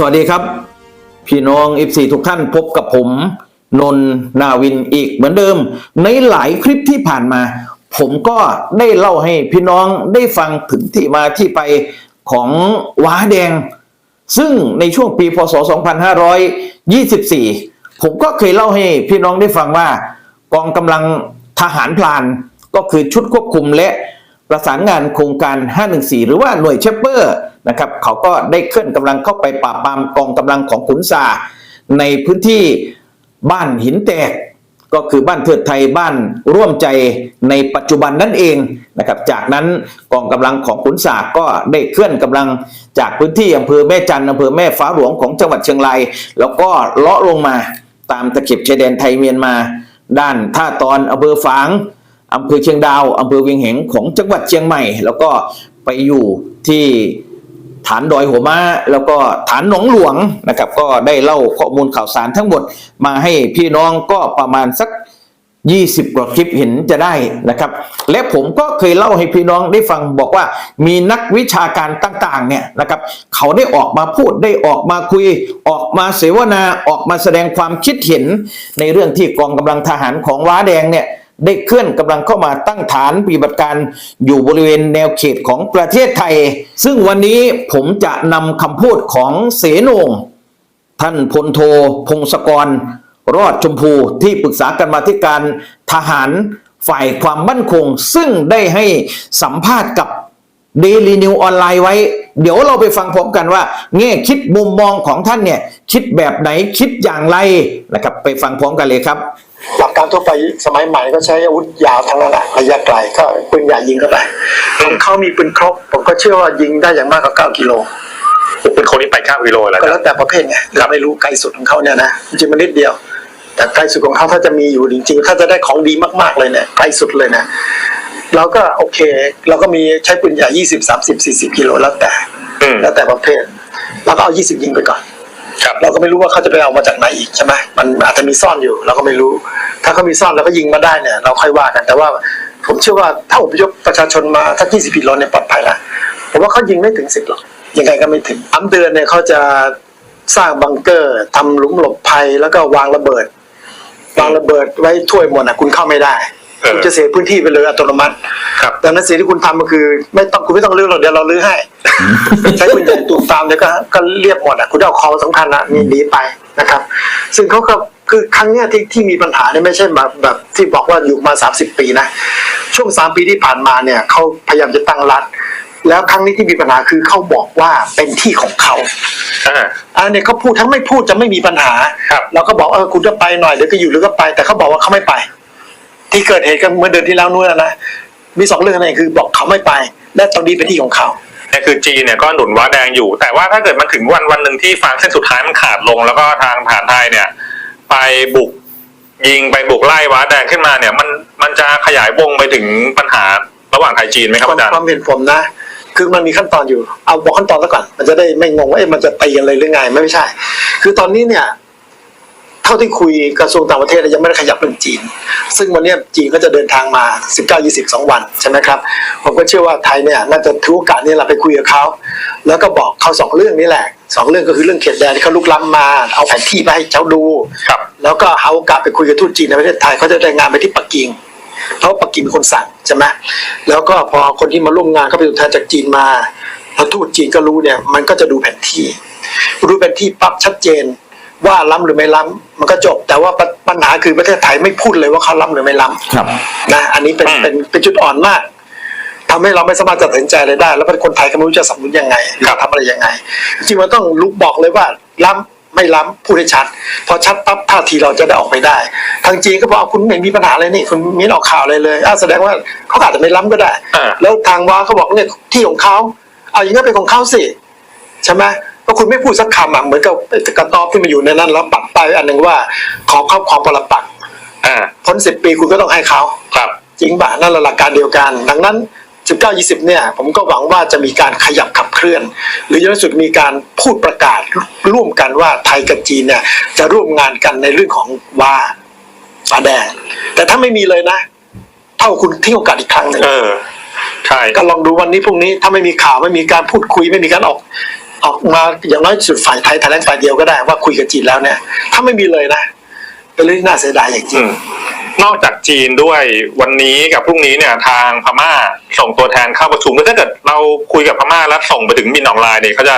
สวัสดีครับ พี่น้องอิฟซีทุกท่านพบกับผม นนท์นาวินอีกเหมือนเดิม ในหลายคลิปที่ผ่านมา ผมก็ได้เล่าให้พี่น้องได้ฟังถึงที่มาที่ไปของว้าแดง ซึ่งในช่วงปีพศ 2524 ผมก็เคยเล่าให้พี่น้องได้ฟังว่า กองกำลังทหารพลานก็คือชุดควบคุมและ ประสานงานโครงการ 514 หรือว่าหน่วยเชปเปอร์นะครับเขาก็ได้เคลื่อนกำลังเข้าไปปราบปรามกองกำลังของขุนซาในพื้นที่บ้านหินแตก ก็คือบ้านเทิดไทยบ้านร่วมใจในปัจจุบันนั่นเองนะครับจากนั้นกองกำลังของขุนสากก็ได้เคลื่อนกำลังจากพื้นที่อำเภอแม่จันทร์อำเภอแม่ฟ้าหลวงของจังหวัดเชียงรายแล้วก็เลาะลงมาตามตะเข็บชายแดนไทยเมียนมา ด้านท่าตอนอำเภอฝาง อำเภอเชียงดาวอำเภอเวียงแหงของจังหวัดเชียงใหม่ แล้วก็ไปอยู่ที่ฐานดอยหัวม้าแล้วก็ฐานหนองหลวงนะครับ ก็ได้เล่าข้อมูลข่าวสารทั้งหมดมาให้พี่น้องก็ประมาณสัก 20 กว่าคลิปเห็นจะได้นะครับ และผมก็เคยเล่าให้พี่น้องได้ฟังบอกว่ามีนักวิชาการต่างๆเนี่ยนะครับเขาได้ออกมาพูดได้ออกมาคุย ออกมาเสวนาออกมาแสดงความคิดเห็นในเรื่องที่กองกำลังทหารของว้าแดงเนี่ย ได้เคลื่อนกำลังเข้ามาตั้งฐานปฏิบัติการอยู่บริเวณแนวเขตของประเทศไทย ซึ่งวันนี้ผมจะนำคำพูดของเสนงท่านพลโทพงศกร รอดชมพูที่ปรึกษากันมาธิการทหารฝ่ายความมั่นคง ซึ่งได้ให้สัมภาษณ์กับเดลีนิวออนไลน์ไว้ เดี๋ยวเราไปฟังพร้อมกันว่า แง่คิดมุมมองของท่านเนี่ย คิดแบบไหนคิดอย่างไรนะครับ ไปฟังพร้อมกันเลยครับ หลักการทั่วไปสมัยใหม่ก็ใช้อาวุธยาวทั้งนั้นแหละระยะไกลก็ปืนใหญ่ยิงเข้าไปของเขามีปืนครบ ผมก็เชื่อว่ายิงได้อย่างมากกว่า9กิโลเป็นคนที่ไป9กิโลแล้วก็คแล้รับวแต่ประเภทไงเราไม่รู้ไกลสุดของเขาเนี่ยนะจริงๆมันนิดเดียว แต่ไกลสุดของเขาถ้าจะมีอยู่จริง ๆ ถ้าจะได้ของดีมากๆเลยเนี่ยไกลสุดเลยนะเราก็โอเค เราก็มีใช้ปืนใหญ่ยี่สิบสามสิบสี่สิบกิโลแล้วแต่อืมแล้วแต่ประเภทเราก็เอายี่สิบยิงไปก่อนครับ เราก็ไม่รู้ว่าเขาจะไปเอามาจากไหนอีกใช่ไหมมันอาจจะมีซ่อนอยู่ เราก็ไม่รู้ ถ้าเขามีซ่อนแล้วก็ยิงมาได้เนี่ย เราค่อยว่ากันแต่ว่าผมเชื่อว่าถ้าอพยพประชาชนมาถ้า20กิโลเนี่ยปลอดภัยละผมว่าเขายิงไม่ถึงสิบหรอกยังไงก็ไม่ถึงอัมเดือนเนี่ยเขาจะสร้างบังเกอร์ทำหลุมหลบภัยแล้วก็วางระเบิด วางระเบิดไว้ถ้วยหมดอะคุณเข้าไม่ได้เออ คุณจะเสียพื้นที่ไปเลยอัตโนมัติครับดังนั้นสิ่งที่คุณทำก็คือ ไม่ต้องคุณไม่ต้องลื้อหรอกเดี๋ยวเราลื้อให้ ใช้ปืนใหญ่ตูมตามเดี๋ยวก็ก็เรียบหมดอะคุณเอาของสำคัญนะนี่หนีไปนะครับ ซึ่งเขาก็คือครั้งเนี้ยที่ที่มีปัญหาเนี่ยไม่ใช่แบบแบบที่บอกว่าอยู่มา 30 ปีนะ ช่วง 3 ปีที่ผ่านมาเนี่ยเขาพยายามจะตั้งรัฐ แล้วครั้งนี้ที่มีปัญหาคือเขาบอกว่าเป็นที่ของเขาอ่าอันนี้เขาพูดทั้งไม่พูดจะไม่มีปัญหาครับเราก็บอกเออคุณก็ไปหน่อยเดี๋ยวก็อยู่หรือก็ไป แต่เขาบอกว่าเขาไม่ไป ที่เกิดเหตุกันเมื่อเดือนที่แล้วนู่นนะนะมีสองเรื่องนั่นเองคือบอกเขาไม่ไป และตอนนี้เป็นที่ของเขาเนี่ยคือจีนเนี่ยก็หนุนว้าแดงอยู่ แต่ว่าถ้าเกิดมันถึงวันวันหนึ่งที่ฟางเส้นสุดท้ายมันขาดลง แล้วก็ทางฐานไทยเนี่ย ไปบุกยิงไปบุกไล่ว้าแดงขึ้นมาเนี่ย มันมันจะขยายวงไปถึงปัญหาระหว่างไทยจีนไหมครับความอาจารย์ความเห็นผมนะ คือมันมีขั้นตอนอยู่เอาบอกขั้นตอนแล้วก่อน มันจะได้ไม่งงว่าเอ๊ะมันจะตีกันเลยหรือไงไม่ไม่ใช่ คือตอนนี้เนี่ย เท่าที่คุยกระทรวงต่างประเทศยังไม่ได้ขยับเรื่องจีน ซึ่งวันเนี้ยจีนก็จะเดินทางมา 19 20 2 วันใช่ไหมครับ ผมก็เชื่อว่าไทยเนี่ยน่าจะถือโอกาสนี้แหละไปคุยกับเขาแล้วก็บอกเขาสองเรื่องนี้แหละสองเรื่องก็คือเรื่องเขตแดนที่เขาลุกล้ำมา เอาแผนที่ไปให้เขาดูครับแล้วก็หาโอกาสไปคุยกับทูตจีนในประเทศไทยเขาจะรายงานไปที่ปักกิ่งเพราะปักกิ่งเป็นคนสั่งใช่ไหมแล้วก็พอคนที่มาร่วมงานเขาเป็นตัวแทนจากจีนมาแล้วทูตจีนก็รู้เนี่ยมันก็จะดูแผนที่ รู้แผนที่ปั๊บชัดเจน ว่าล้ำหรือไม่ล้ำมันก็จบ แต่ว่าปัญปัญหาคือประเทศไทยไม่พูดเลยว่าเขาล้ำหรือไม่ล้ำครับนะอันนี้เป็นอืมเป็นเป็นจุดอ่อนมากทำให้เราไม่สามารถจะตัดสินใจอะไรได้ แล้วเป็นคนไทยก็ไม่รู้จะสำนึกยังไงจะทำอะไรยังไง จริงๆมันต้องลุกบอกเลยว่าล้ำไม่ล้ำพูดให้ชัด พอชัดปั๊บท่าทีเราจะได้ออกไปได้ ทางจีนก็บอกเอาคุณไม่มีปัญหาอะไรนี่คุณไมีออกข่าวอะไรเลยอ้าวแสดงว่าเขาอาจจะไม่ล้ำก็ได้อ่าแล้วทางว่าเขาบอกเนี่ยที่ของเขาเอาอย่างนั้นเป็นของเขาสิใช่ไหม ก็คุณไม่พูดสักคำอะเหมือนกับกระต๊อบที่มันอยู่ในนั้นแล้วปักไปายอันหนึ่งว่า ขอครอบครองปรปักษ์อ่าพ้นสิบปีคุณก็ต้องให้เขาครับจริงป่ะนั่นแหละหลักการเดียวกัน ดังนั้น 19 20 เนี่ย ผมก็หวังว่าจะมีการขยับขับเคลื่อน หรืออย่างที่สุดมีการพูดประกาศร่วมกันว่าไทยกับจีนเนี่ย จะร่วมงานกันในเรื่องของวาปลาแดง แต่ถ้าไม่มีเลยนะ เท่าคุณทิ้งโอกาสอีกครั้งหนึ่งเออใช่ก็ลองดูวันนี้พรุ่งนี้ถ้าไม่มีข่าวไม่มีการพูดคุยไม่มีการออก ออกมาอย่างน้อยสุดฝ่ายไทยไทยแลนด์ฝ่ายเดียวก็ได้ว่าคุยกับจีนแล้วเนี่ย ถ้าไม่มีเลยนะเป็นเรื่องที่น่าเสียดายอย่างจริอืงมนอกจากจีนด้วยวันนี้กับพรุ่งนี้เนี่ยทางพม่าส่งตัวแทนเข้าประชุมแล้วถ้าเกิดเราคุยกับพม่าแล้วส่งไปถึงมินออนไลน์เนี่ยเขาจะ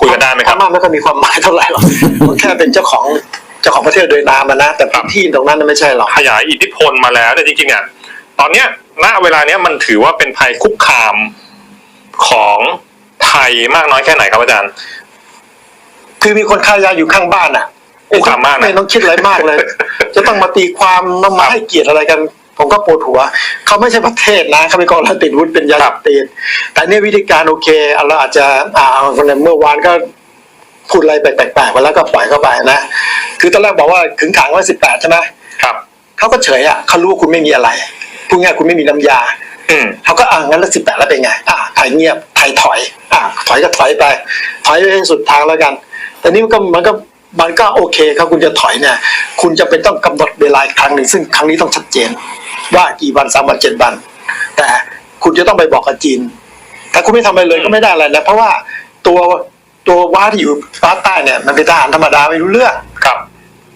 คุยกันได้ไหมครับพม่าไม่ค่อยมีความหมายเท่าไหร่หรอกมันแค่เป็นเจ้าของเจ้าของประเทศโดยนามอะนะ แต่พื้นที่ตรงนั้นไม่ใช่หรอกขยายอิทธิพลมาแล้วเนี่ยจริงๆเนี่ยตอนเนี้ยณเวลาเนี้ยมันถือว่าเป็นภัยคุกคามของ ไทยมากน้อยแค่ไหนครับอาจารย์ คือมีคนค้ายาอยู่ข้างบ้านอะโอ้ขำมากนะไม่ต้องคิดอะไรมากเลย จะต้องมาตีความมามาให้เกียรติอะไรกัน ผมก็ปวดหัว เขาไม่ใช่ประเทศนะเขาเป็นกองทัพติดวุฒิเป็นยาเสพติดแต่เนี่ยวิธีการโอเคเราอาจจะอ่าเมื่อวานก็พูดอะไรแปลกๆไปแล้วก็ปล่อยเข้าไปนะ คือตอนแรกบอกว่าขึงขังไว้สิบแปดใช่ไหมครับ เขาก็เฉยอะเขารู้ว่าคุณไม่มีอะไรพูดง่ายๆคุณไม่มีน้ำยาอืม เขาก็อ่างั้นแล้วสิบแปดแล้วเป็นไง อ่าไทยเงียบไทยถอย อ่า ถอยก็ถอยไป ถอยไปให้สุดทางแล้วกัน แต่นี่มันก็มันก็มันก็โอเคครับคุณจะถอยเนี่ย คุณจะเป็นต้องกำหนดเวลาอีกครั้งหนึ่งซึ่งครั้งนี้ต้องชัดเจน ว่ากี่วันสามวันเจ็ดวัน แต่คุณจะต้องไปบอกกับจีนถ้าคุณไม่ทำอะไรเลยก็ไม่ได้อะไรนะเพราะว่าตัวตัวว้าที่อยู่ฟ้าใต้เนี่ย มันเป็นทหารธรรมดาไม่รู้เรื่องครับ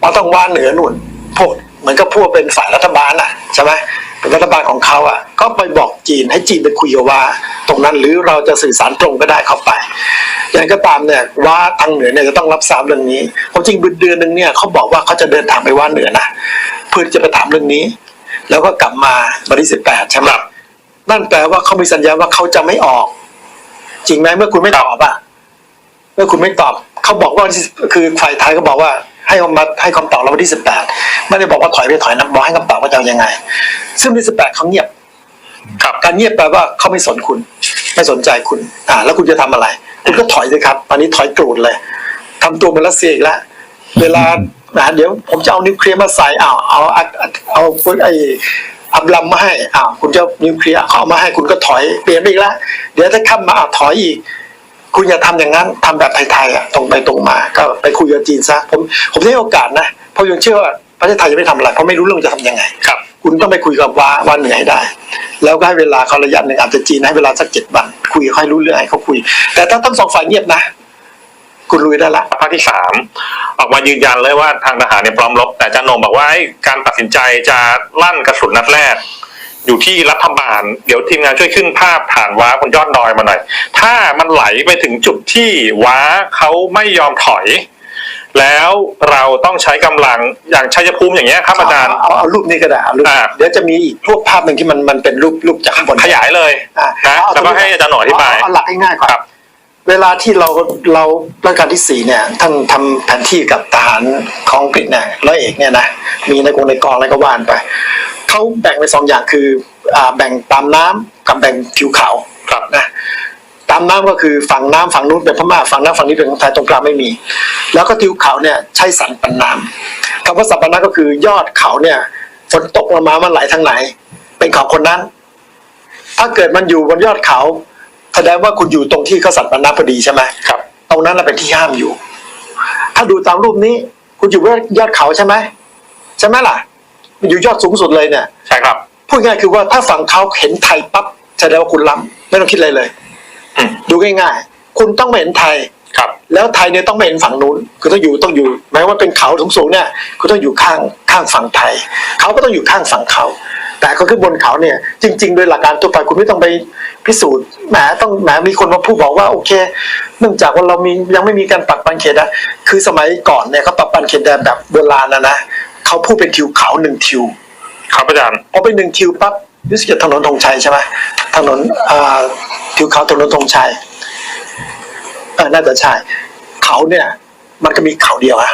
เราต้องว่าเหนือหนุนพวกเหมือนกับพวกเป็นฝ่ายรัฐบาลอะใช่ไหมเป็น รัฐบาลของเขาอะก็ไปบอกจีนให้จีนไปคุยกับว่า ตรงนั้นหรือเราจะสื่อสารตรงก็ได้เข้าไป อย่างก็ตามเนี่ยว่าทางเหนือเนี่ยจะต้องรับทราบเรื่องนี้ความจริงเดือนหนึ่งเนี่ยเขาบอกว่าเขาจะเดินทางไปว่าเหนือนะเพื่อจะไปถามเรื่องนี้ แล้วก็กลับมาวันที่สิบแปดใช่ไหมครับนั่นแปลว่าเขามีสัญญาว่าเขาจะไม่ออก จริงไหมเมื่อคุณไม่ตอบอะเมื่อคุณไม่ตอบเขาบอกว่าคือฝ่ายไทยก็บอกว่า ให้เขามาให้คำตอบเราวันที่สิบแปดไม่ได้บอกว่าถอยไปถอยนะบอกให้คำตอบว่าจะเอายังไง ซึ่งวันที่สิบแปดเขาเงียบครับการเงียบแปลว่าเขาไม่สนคุณ ไม่สนใจคุณ อ่า แล้วคุณจะทำอะไร คุณก็ถอยสิครับตอนนี้ถอยกรูดเลยทำตัวเหมือนรัสเซียอีกแล้วเวลาอ่าเดี๋ยวผมจะเอานิวเคลียร์มาใส่อ้าวเอาเอาเอาเอาไอ้อับลัมมาให้อ้าวคุณจะเอานิวเคลียร์เขาเอามาให้คุณก็ถอยเปลี่ยนไปอีกแล้วเดี๋ยวถ้าข้ามมาอ้าวถอยอีก คุณอย่าทำอย่างนั้นทำแบบไทยๆอะตรงไปตรงมา ก็ไปคุยกับจีนซะผมผมให้โอกาสนะเพราะยังเชื่อว่าประเทศไทยจะไม่ทำอะไรเพราะไม่รู้เรื่องจะทำยังไงครับคุณต้องไปคุยกับว่าว่าเหนือให้ได้ แล้วก็ให้เวลาเขาระยะหนึ่งอาจจะจีนให้เวลาสักเจ็ดวัน คุยค่อยรู้เรื่องให้เขาคุย แต่ถ้าทั้งสองฝ่ายเงียบนะ คุณลุยได้ละภาคที่สามออกมายืนยันเลยว่าทางทหารเนี่ยพร้อมรบแต่อาจารย์โหนงบอกว่าไอ้การตัดสินใจจะลั่นกระสุนนัดแรก อยู่ที่รัฐบาล เดี๋ยวทีมงานช่วยขึ้นภาพฐานว้าบนยอดดอยมาหน่อย ถ้ามันไหลไปถึงจุดที่ว้าเขาไม่ยอมถอย แล้วเราต้องใช้กำลังอย่างชัยภูมิอย่างเงี้ยครับอาจารย์เเอาเอารูปนี้ก็ได้เอารูปอ่า เดี๋ยวจะมีอีกรูปภาพหนึ่งที่มันมันเป็นรูปรูปจากข้างบนขยายเลยอ่านะเแล้วก็ให้อาจารย์หน่อยอธิบายเเอาหลักง่ายๆก่อนครับ เวลาที่เราเรารัชกาลที่สี่เนี่ย ท่านทำแผนที่กับทหารของอังกฤษเนี่ยร้อยเอกเนี่ยนะมีในกองในกองอะไรก็ว่านไปเขาแบ่งเป็นสองอย่างคืออ่าแบ่งตามน้ำกับแบ่งผิวเขาครับนะตามน้ำก็คือฝั่งน้ำฝั่งนู้นเป็นพม่าฝั่งน้ำฝั่งนี้เป็นของไทยตรงกลางไม่มี แล้วก็ทิวเขาเนี่ยใช้สันปันน้ำคำว่าสันปันน้ำก็คือยอดเขาเนี่ยฝนตกลงมามันไหลทางไหน เป็นของคนนั้น ถ้าเกิดมันอยู่บนยอดเขา แสดงว่าคุณอยู่ตรงที่เขาสันปันน้ำพอดีใช่ไหมครับ ตรงนั้นแหละเป็นที่ห้ามอยู่ ถ้าดูตามรูปนี้ คุณอยู่บนยอดเขาใช่ไหมใช่ไหมล่ะมันอยู่ยอดสูงสุดเลยเนี่ยใช่ครับพูดง่ายคือว่าถ้าฝั่งเขาเห็นไทยปั๊บแสดงว่าคุณล้ำไม่ต้องคิดอะไรเลยอืมดูง่ายๆคุณต้องไม่เห็นไทยครับ แล้วไทยเนี่ยต้องไม่เห็นฝั่งนู้นคือต้องอยู่ต้องอยู่แม้ว่าเป็นเขาสูงๆเนี่ยคุณต้องอยู่ข้างข้างฝั่งไทยเขาก็ต้องอยู่ข้างฝั่งเขาแต่ก็คือบนเขาเนี่ย จริง ๆ โดยหลักการทั่วไปคุณไม่ต้องไป พิสูจน์แหมต้องแหมมีคนมาพูดบอกว่าโอเค เนื่องจากว่าเรามียังไม่มีการปักปันเขตนะคือสมัยก่อนเนี่ยเขาปักปันเขตแดนแบบโบราณนะนะเขาพูดเป็นทิวเขาหนึ่งทิวครับอาจารย์พอไปหนึ่งทิวปั๊บรู้สึกจะถนนธงชัยใช่ไหมถนนอ่าทิวเขาถนนธงชัยเออน่าจะใช่เขาเนี่ย มันก็มีเขาเดียวอะ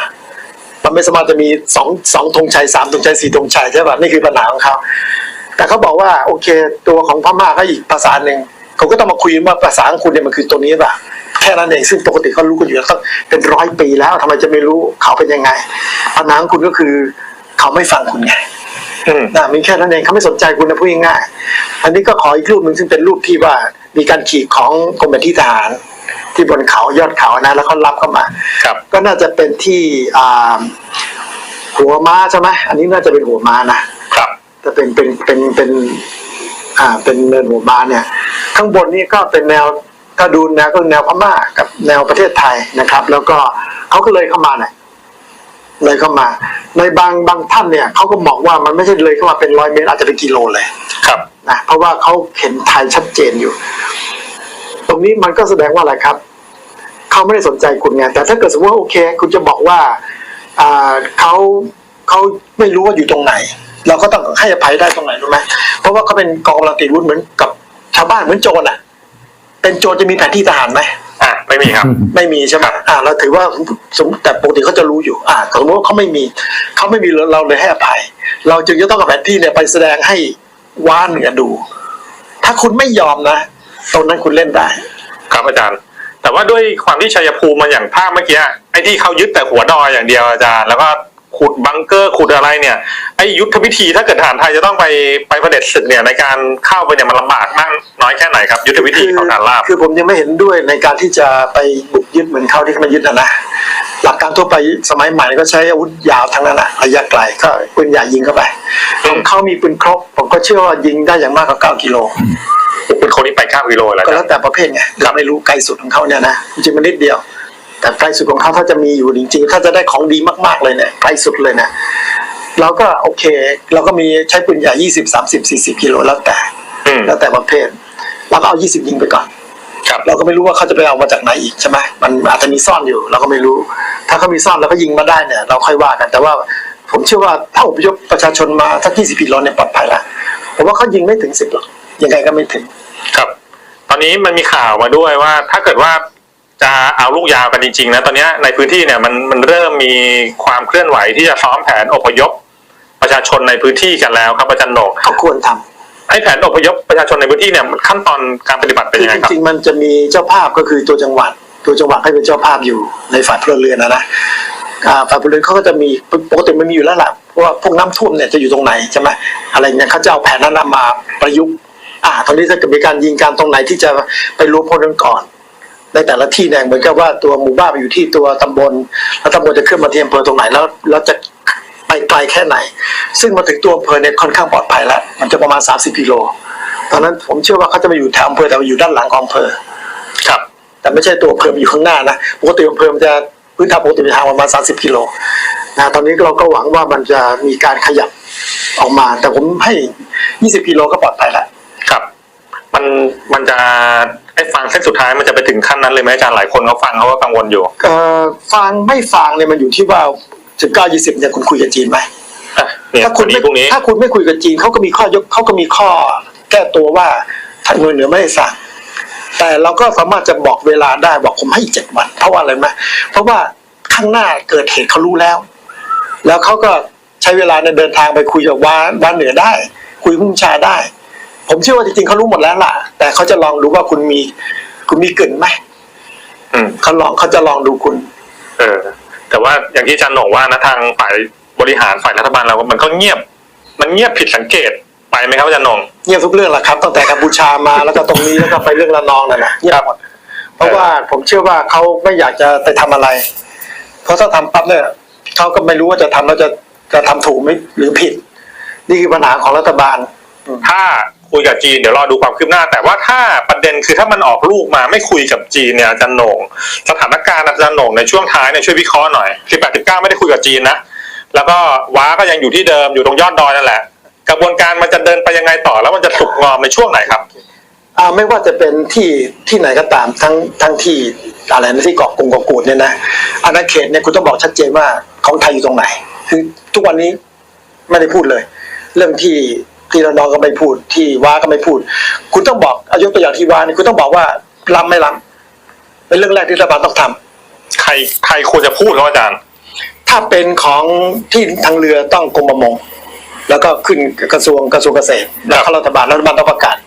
มันไม่สามารถจะมีสองสองธงชัยสามธงชัยสี่ธงชัยใช่ป่ะนี่คือปัญหาของเขา แต่เขาบอกว่าโอเค ตัวของพม่าก็อีกภาษาหนึ่งเขาก็ต้องมาคุยว่าภาษาของคุณเนี่ยมันคือตัวนี้ป่ะแค่นั้นเองซึ่งปกติเขารู้กันอยู่แล้วตั้งเป็นร้อยปีแล้วทำไมจะไม่รู้เขาเป็นยังไงปัญหาของคุณก็คือเขาไม่ฟังคุณไงอืมนะมีแค่นั้นเองเขาไม่สนใจคุณนะพูดง่ายๆอันนี้ก็ขออีกรูปหนึ่งซึ่งเป็นรูปที่ว่ามีการขี่ของกรมแผนที่ทหาร ที่บนเขายอดเขานะแล้วเขารับเข้ามาครับ ก็น่าจะเป็นที่อ่าหัวม้าใช่ไหมอันนี้น่าจะเป็นหัวม้านะ ครับแต่เป็นเป็นเป็นเป็น อ่า เป็นเนินหัวม้าเนี่ย ข้างบนนี่ก็เป็นแนวถ้าดูแนวก็แนวพม่ากับแนวประเทศไทยนะครับ แล้วก็เขาก็เลยเข้ามาหน่อยเลยเข้ามา ในบางบางท่านเนี่ยเขาก็บอกว่ามันไม่ใช่เลยเข้ามาเป็นร้อยเมตรอาจจะเป็นกิโลเลยครับนะเพราะว่าเขาเห็นไทยชัดเจนอยู่ ตรงนี้มันก็แสดงว่าอะไรครับเขาไม่ได้สนใจคุณไงแต่ถ้าเกิดสมมติว่าโอเค คุณจะบอกว่าอ่าเขาเขาไม่รู้ว่าอยู่ตรงไหน เราก็ต้องให้อภัยได้ตรงไหนรู้ไหมเพราะว่าเขาเป็นกองกำลังติดอาวุธเหมือนกับชาวบ้านเหมือนโจรอะ เป็นโจรจะมีแผนที่ทหารไหมอะไม่มีครับ ไม่มีใช่ไหมอ่าเราถือว่าสมแต่ปกติเขาจะรู้อยู่ อ่าสมมติว่าเขาไม่มีเขาไม่มีเราเลยให้อภัย เราจึงจะต้องกับแผนที่เนี่ยไปแสดงให้ว้าเหนือดู ถ้าคุณไม่ยอมนะตรงนั้นคุณเล่นได้ ครับอาจารย์ แต่ว่าด้วยความที่ชัยภูมิมาอย่างภาพเมื่อกี้ไอ้ที่เขายึดแต่หัวดอยอย่างเดียวอาจารย์แล้วก็ ขุดบังเกอร์ขุดอะไรเนี่ยไอ้ยุทธวิธีถ้าเกิดทหารไทยจะต้องไปไปประเด็จศึกเนี่ยในการเข้าไปเนี่ยมันลำบากมากน้อยแค่ไหนครับ ยุทธวิธีของการล่าคือผมยังไม่เห็นด้วยในการที่จะไปบุกยึดเหมือนเขาที่เขามายึดนะนะหลักการทั่วไปสมัยใหม่ก็ใช้อาวุธยาวทั้งนั้นอะระยะไกลก็ปืนใหญ่ยิงเข้าไปของเขามีปืนครบผมก็เชื่อว่ายิงได้อย่างมากกว่า9กิโลเป็นคนที่ไปข้ามกิโลแล้วก็อาจาแล้รวย์แต่ประเภทไงเราไม่รู้ไกลสุดของเขาเนี่ยนะจริงๆมันนิดเดียว แต่ไกลสุดของเขาถ้าจะมีอยู่จริง ๆ ถ้าจะได้ของดีมากๆเลยเนี่ยไกลสุดเลยเนี่ยเราก็โอเค เราก็มีใช้ปืนใหญ่ยี่สิบสามสิบสี่สิบกิโลแล้วแต่อืมแล้วแต่ประเภทเราก็เอายี่สิบยิงไปก่อนครับเราก็ไม่รู้ว่าเขาจะไปเอามาจากไหนอีกใช่ไหมมันอาจจะมีซ่อนอยู่ เราก็ไม่รู้ ถ้าเขามีซ่อนแล้วก็ยิงมาได้เนี่ย เราค่อยว่ากันแต่ว่าผมเชื่อว่าถ้าอพยพประชาชนมาสักยี่สิบกิโลเนี่ยปลอดภัยละผมว่าเขายิงไม่ถึงสิบหรอกยังไงก็ไม่ถึง ครับ ตอนนี้มันมีข่าวมาด้วยว่า ถ้าเกิดว่า จะเอาลูกยาวกันจริงๆนะตอนเนี้ยในพื้นที่เนี่ยมันมันเริ่มมีความเคลื่อนไหวที่จะซ้อมแผนอพยพ ประชาชนในพื้นที่กันแล้วครับอาจารย์โหนกเขาควรทำไอ้แผนอพยพประชาชนในพื้นที่เนี่ยขั้นตอนการปฏิบัติเป็นคือยังไงจครับริงๆมันจะมีเจ้าภาพก็คือตัวจังหวัด ตัวจังหวัดให้เป็นเจ้าภาพอยู่ในฝ่ายพลเรือนนะนะอ่าฝ่ายพลเรือนเขาก็จะมีปกติมันมีอยู่แล้วล่ะเพราะว่าพวกน้ำท่วมเนี่ยจะอยู่ตรงไหนใช่ไหมอะไรเนี่ยเขาจะเอาแผนนั้นมาประยุกต์อ่าตอนนี้ถ้าเกิดมีการยิงการตรงไหนที่จะไปรวมพลกันก่อน ในแต่ละที่เนี่ยเหมือนกับว่าตัวหมู่บ้านไปอยู่ที่ตัวตำบลแล้วตำบลจะขึ้นมาที่อำเภอตรงไหนแล้วแล้วจะไปไกลแค่ไหน ซึ่งมาถึงตัวอำเภอเนี่ยค่อนข้างปลอดภัยแล้ว มันจะประมาณ 30กิโลตอนนั้นผมเชื่อว่าเขาจะมาอยู่แถวอำเภอแต่ว่าอยู่ด้านหลังของอำเภอครับ แต่ไม่ใช่ตัวอำเภอมันอยู่ข้างหน้านะปกติอำเภอมันจะพื้นฐานปกติเป็นทางประมาณ 30กิโลนะตอนนี้เราก็หวังว่ามันจะมีการขยับออกมา แต่ผมให้ 20กิโลก็ปลอดภัยแล้วครับ มันมันจะ ไอ้ฟังเส้นสุดท้ายมันจะไปถึงขั้นนั้นเลยไหมอาจารย์หลายคนเขาฟังเขาก็กังวลอยู่เอ่อฟังไม่ฟังเนี่ยมันอยู่ที่ว่าถึงเก้ายี่สิบเนี่ยคุณคุยกับจีนไหมอะเนี่ยถ้าพคุอณดีไม่พรุ่งนี้ถ้าคุณไม่คุยกับจีนเขาก็มีข้อยกเขาก็มีข้อ แก้ตัวว่าทางหน่วยเหนือไม่ได้สั่งแต่เราก็สามารถจะบอกเวลาได้บอกผมให้อีกเจ็ดวัน เพราะว่าอะไรไหมเพราะว่าข้างหน้าเกิดเหตุเขารู้แล้ว แล้วเขาก็ใช้เวลาในเดินทางไปคุยกับว้าว้าเหนือได้ คุยพุ่งชาได้ ผมเชื่อว่าจริงๆเขารู้หมดแล้วล่ะ แต่เขาจะลองดูว่าคุณมี คุณมีกลิ่นไหมอืม เขาลองเขาจะลองดูคุณ เออ แต่ว่าอย่างที่อาจารย์โหนงว่านะทางฝ่ายบริหารฝ่ายรัฐบาลเรา มันก็เงียบ มันเงียบผิดสังเกตไปไหมครับอาจารย์โหนง เงียบทุกเรื่องแหละครับตั้งแต่กัมพูชามาแล้วก็ตรงนี้แล้วก็ไปเรื่องละนองนั่นนะเงียบหมดเพราะว่าผมเชื่อว่าเขาไม่อยากจะไปทำอะไร เพราะถ้าทำปั๊บเนี่ยเขาก็ไม่รู้ว่าจะทำแล้วจะจะทำถูกไหมหรือผิด นี่คือปัญหาของรัฐบาล ถ้า คุยกับจีนเดี๋ยวรอดูความคืบหน้า แต่ว่าถ้าประเด็นคือถ้ามันออกลูกมาไม่คุยกับจีนเนี่ยอาจารย์โหนงสถานการณ์อาจารย์โหนงในช่วงท้ายเนี่ยช่วยวิเคราะห์หน่อยสิบแปดสิบเก้าไม่ได้คุยกับจีนนะแล้วก็ว้าก็ยังอยู่ที่เดิมอยู่ตรงยอดดอยนั่นแหละ กระบวนการมันจะเดินไปยังไงต่อ แล้วมันจะสุกงอมในช่วงไหนครับอ่าไม่ว่าจะเป็นที่ที่ไหนก็ตามทั้งทั้งที่อะไรนะที่เกาะกรุงเกาะกูดเนี่ยนะอาณาเขตเนี่ยคุณต้องบอกชัดเจนว่าของไทยอยู่ตรงไหน คือทุกวันนี้ไม่ได้พูดเลย เรื่องที่ ที่ระนองก็ไม่พูดที่ว้าก็ไม่พูด คุณต้องบอกอายกตัวอย่างที่ว้านี่คุณต้องบอกว่าล้ำไม่ล้ำเป็นเรื่องแรกที่รัฐบาลต้องทำใครใครควรจะพูดครับอาจารย์ ถ้าเป็นของที่ทางเรือต้องกรมประมงแล้วก็ขึ้นกระทรวงกระทรวงเกษตรแล้วเข้ารัฐบาลรัฐบาลต้องประกาศ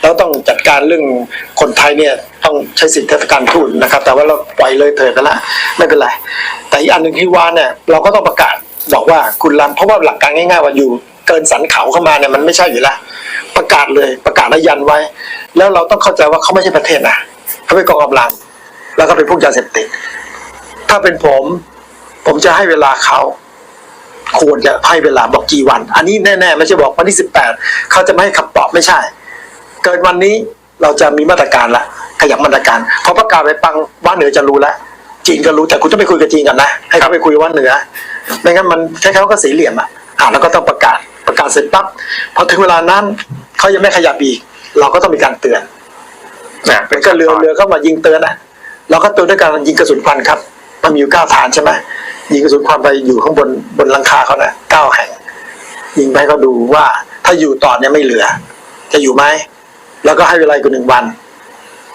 แล้วต้องจัดการเรื่องคนไทยเนี่ยต้องใช้สิทธิเทศกาลทูตนะครับ แต่ว่าเราปล่อยเลยเถิดไปละไม่เป็นไร แต่อีกอันหนึ่งที่ว่าเนี่ยเราก็ต้องประกาศบอกว่าคุณลำเพราะว่าหลักการง่ายๆว่าอยู่ เกินสันเขาเข้ามาเนี่ยมันไม่ใช่อยู่แล้วประกาศเลยประกาศแล้วยันไว้ แล้วเราต้องเข้าใจว่าเขาไม่ใช่ประเทศนะเขาเป็นกองกำลัง แล้วก็เป็นพวกยาเสพติดถ้าเป็นผม ผมจะให้เวลาเขาควรจะให้เวลาบอกกี่วัน อันนี้แน่ๆไม่ใช่บอกวันที่สิบแปดเขาจะไม่ให้คำตอบไม่ใช่ เกินวันนี้เราจะมีมาตรการละขยับมาตรการพอประกาศไปปังว่าเหนือจะรู้แล้วจีนก็รู้แต่คุณต้องไปคุยกับจีนกันนะให้เขาไปคุยว่าเหนือไม่งั้นมันคล้าก็สีเหลี่ยมอะอ่าแล้วก็ต้องประกาศ ประกาศเสร็จปั๊บพอถึงเวลานั้นเขายังไม่ขยับอีก เราก็ต้องมีการเตือนเนี่ยเป็นก็เรือเรือเข้ามายิงเตือนนะเราก็เตือนด้วยการยิงกระสุนควันครับ มันมีอยู่เก้าฐานใช่ไหมยิงกระสุนควันไปอยู่ข้างบนบนหลังคาเขานะเก้าแห่ง ยิงไปให้เขาดูว่าถ้าอยู่ต่อเนี่ยไม่เหลือ จะอยู่ไหมแล้วก็ให้เวลาอีกหนึ่งวัน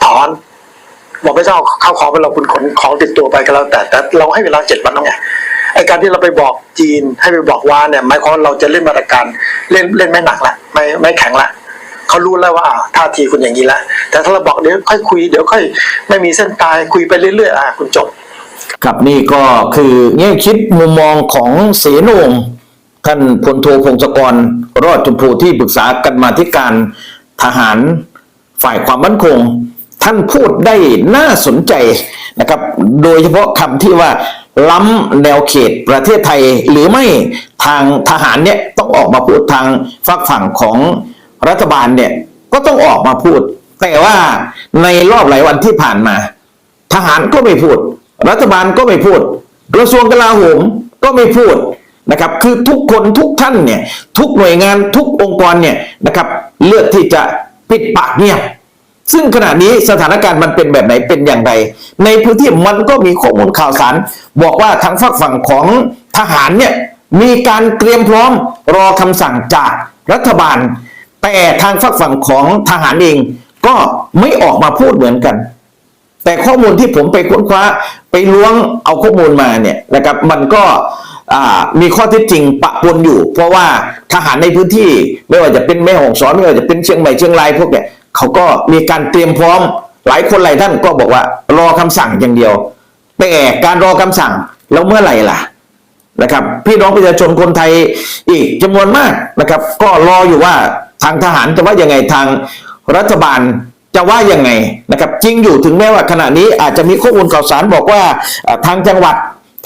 ถอนบอกไม่ต้องเอาเข้าของไปเราคุณขนของติดตัวไปก็แล้วแต่แต่เราให้เวลาเจ็ดวันแล้วไง ไอการที่เราไปบอกจีนให้ไปบอกว่าเนี่ยหมายความว่าเราจะเล่นมาตรการเล่นเล่นไม่หนักละไม่ไม่แข็งละเขารู้แล้วว่าอ่าท่าทีคุณอย่างนี้ละแต่ถ้าเราบอกเดี๋ยวค่อยคุยเดี๋ยวค่อยไม่มีเส้นตายคุยไปเรื่อยๆอะคุณจบครับนี่ก็คือแง่คิดมุมมองของเสนงท่านพลโทพงศกร รอดจุมพูที่ปรึกษากันมาธิการทหารฝ่ายความมั่นคง ท่านพูดได้น่าสนใจนะครับ โดยเฉพาะคำที่ว่า ล้ำแนวเขตประเทศไทย หรือไม่ทางทหารเนี่ยต้องออกมาพูดทางฝักฝั่งของรัฐบาลเนี่ยก็ต้องออกมาพูด แต่ว่าในรอบหลายวันที่ผ่านมา ทหารก็ไม่พูด รัฐบาลก็ไม่พูด กระทรวงกลาโหมก็ไม่พูดนะครับคือทุกคนทุกท่านเนี่ยทุกหน่วยงานทุกองค์กรเนี่ยนะครับเลือกที่จะปิดปากเงียบ ซึ่งขณะนี้สถานการณ์มันเป็นแบบไหนเป็นอย่างไร ในพื้นที่มันก็มีข้อมูลข่าวสาร บอกว่าทางฝั่งฝั่งของทหารเนี่ยมีการเตรียมพร้อมรอคำสั่งจากรัฐบาล แต่ทางฝั่งฝั่งของทหารเองก็ไม่ออกมาพูดเหมือนกัน แต่ข้อมูลที่ผมไปค้นคว้าไปล้วงเอาข้อมูลมาเนี่ยนะครับมันก็มีข้อเท็จจริงปะปนอยู่ เพราะว่าทหารในพื้นที่ไม่ว่าจะเป็นแม่ฮ่องสอนไม่ว่าจะเป็นเชียงใหม่เชียงรายพวกเนี่ย เขาก็มีการเตรียมพร้อม หลายคนหลายท่านก็บอกว่า รอคำสั่งอย่างเดียว แต่การรอคำสั่งแล้วเมื่อไหร่ล่ะนะครับ พี่น้องประชาชนคนไทยอีกจำนวนมากนะครับ ก็รออยู่ว่าทางทหารจะว่ายังไงทางรัฐบาลจะว่ายังไงนะครับจริงอยู่ถึงแม้ว่าขณะนี้อาจจะมีข้อมูลข่าวสารบอกว่าทางจังหวัด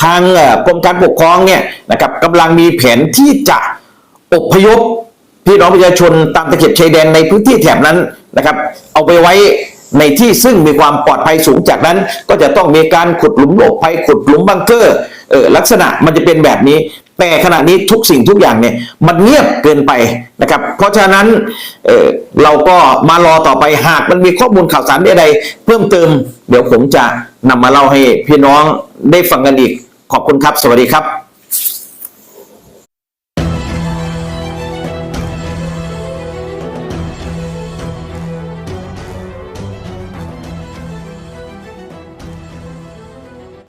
ทางกรมการปกครองเนี่ยนะครับกำลังมีแผนที่จะอพยพพี่น้องประชาชนตามตะเข็บชายแดนในพื้นที่แถบนั้น นะครับ เอาไปไว้ในที่ซึ่งมีความปลอดภัยสูงจากนั้น ก็จะต้องมีการขุดหลุมหลบภัยขุดหลุมบังเกอร์เออลักษณะมันจะเป็นแบบนี้ แต่ขณะนี้ทุกสิ่งทุกอย่างเนี่ยมันเงียบเกินไปนะครับ เพราะฉะนั้นเออเราก็มารอต่อไปหากมันมีข้อมูลข่าวสารใดๆเพิ่มเติม เดี๋ยวผมจะนำมาเล่าให้พี่น้องได้ฟังกันอีกขอบคุณครับ สวัสดีครับ